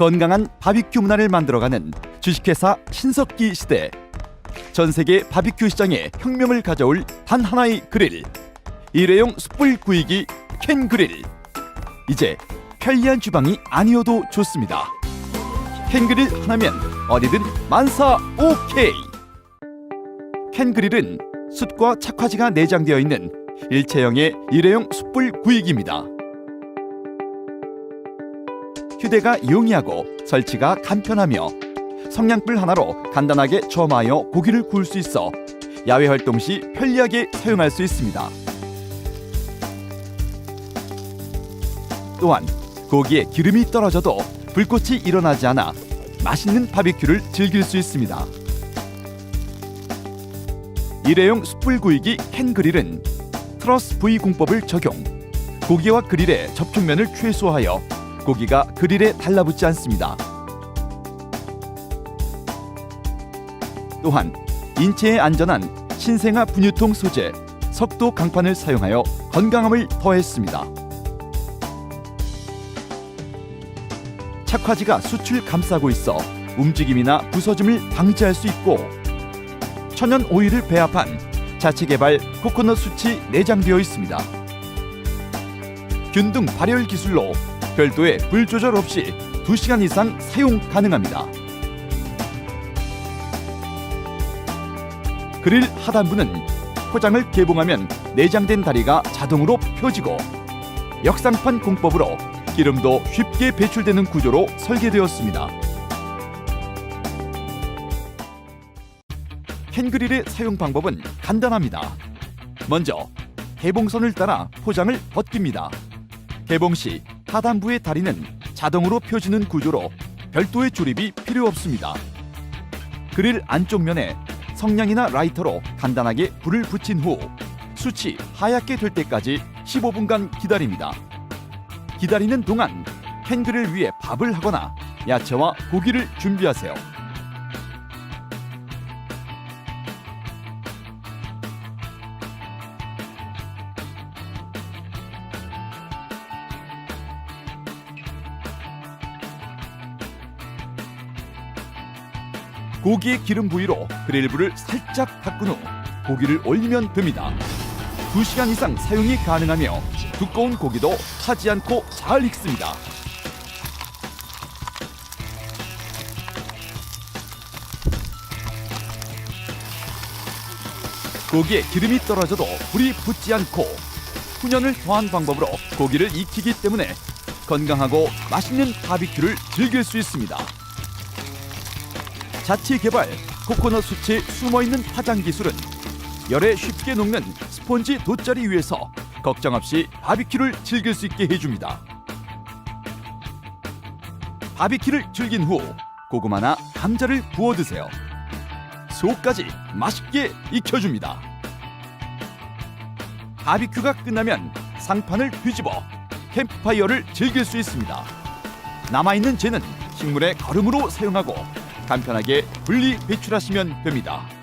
건강한 바비큐 문화를 만들어가는 주식회사 신석기 시대. 전 세계 바비큐 시장에 혁명을 가져올 단 하나의 그릴. 일회용 숯불 구이기 캔 그릴. 이제 편리한 주방이 아니어도 좋습니다. 캔 그릴 하나면 어디든 만사 오케이. 캔 그릴은 숯과 착화지가 내장되어 있는 일체형의 일회용 숯불 구이기입니다. 휴대가 용이하고 설치가 간편하며 성냥불 하나로 간단하게 점하여 고기를 구울 수 있어 야외 활동 시 편리하게 사용할 수 있습니다. 또한 고기에 기름이 떨어져도 불꽃이 일어나지 않아 맛있는 바비큐를 즐길 수 있습니다. 일회용 숯불 구이기 캔 그릴은 트러스 부위 공법을 적용. 고기와 그릴의 접촉면을 최소화하여 고기가 그릴에 달라붙지 않습니다. 또한 인체에 안전한 신생아 분유통 소재 석도 강판을 사용하여 건강함을 더했습니다. 착화지가 숯을 감싸고 있어 움직임이나 부서짐을 방지할 수 있고 천연 오일을 배합한 자체 개발 코코넛 숯이 내장되어 있습니다. 균등 발열 기술로 별도의 불 조절 없이 2시간 이상 사용 가능합니다. 그릴 하단부는 포장을 개봉하면 내장된 다리가 자동으로 펴지고 역상판 공법으로 기름도 쉽게 배출되는 구조로 설계되었습니다. 캔그릴의 사용 방법은 간단합니다. 먼저 개봉선을 따라 포장을 벗깁니다. 개봉 시 하단부의 다리는 자동으로 펴지는 구조로 별도의 조립이 필요 없습니다. 그릴 안쪽 면에 성냥이나 라이터로 간단하게 불을 붙인 후 숯이 하얗게 될 때까지 15분간 기다립니다. 기다리는 동안 캔그릴 위에 밥을 하거나 야채와 고기를 준비하세요. 고기의 기름 부위로 그릴불을 살짝 닦은 후 고기를 올리면 됩니다. 2시간 이상 사용이 가능하며 두꺼운 고기도 타지 않고 잘 익습니다. 고기에 기름이 떨어져도 불이 붙지 않고 훈연을 더한 방법으로 고기를 익히기 때문에 건강하고 맛있는 바비큐를 즐길 수 있습니다. 자체 개발 코코넛 숯에 숨어 있는 화장 기술은 열에 쉽게 녹는 스폰지 돗자리 위에서 걱정 없이 바비큐를 즐길 수 있게 해줍니다. 바비큐를 즐긴 후 고구마나 감자를 구워 드세요. 속까지 맛있게 익혀줍니다. 바비큐가 끝나면 상판을 뒤집어 캠프파이어를 즐길 수 있습니다. 남아있는 재는 식물의 거름으로 사용하고 간편하게 분리 배출하시면 됩니다.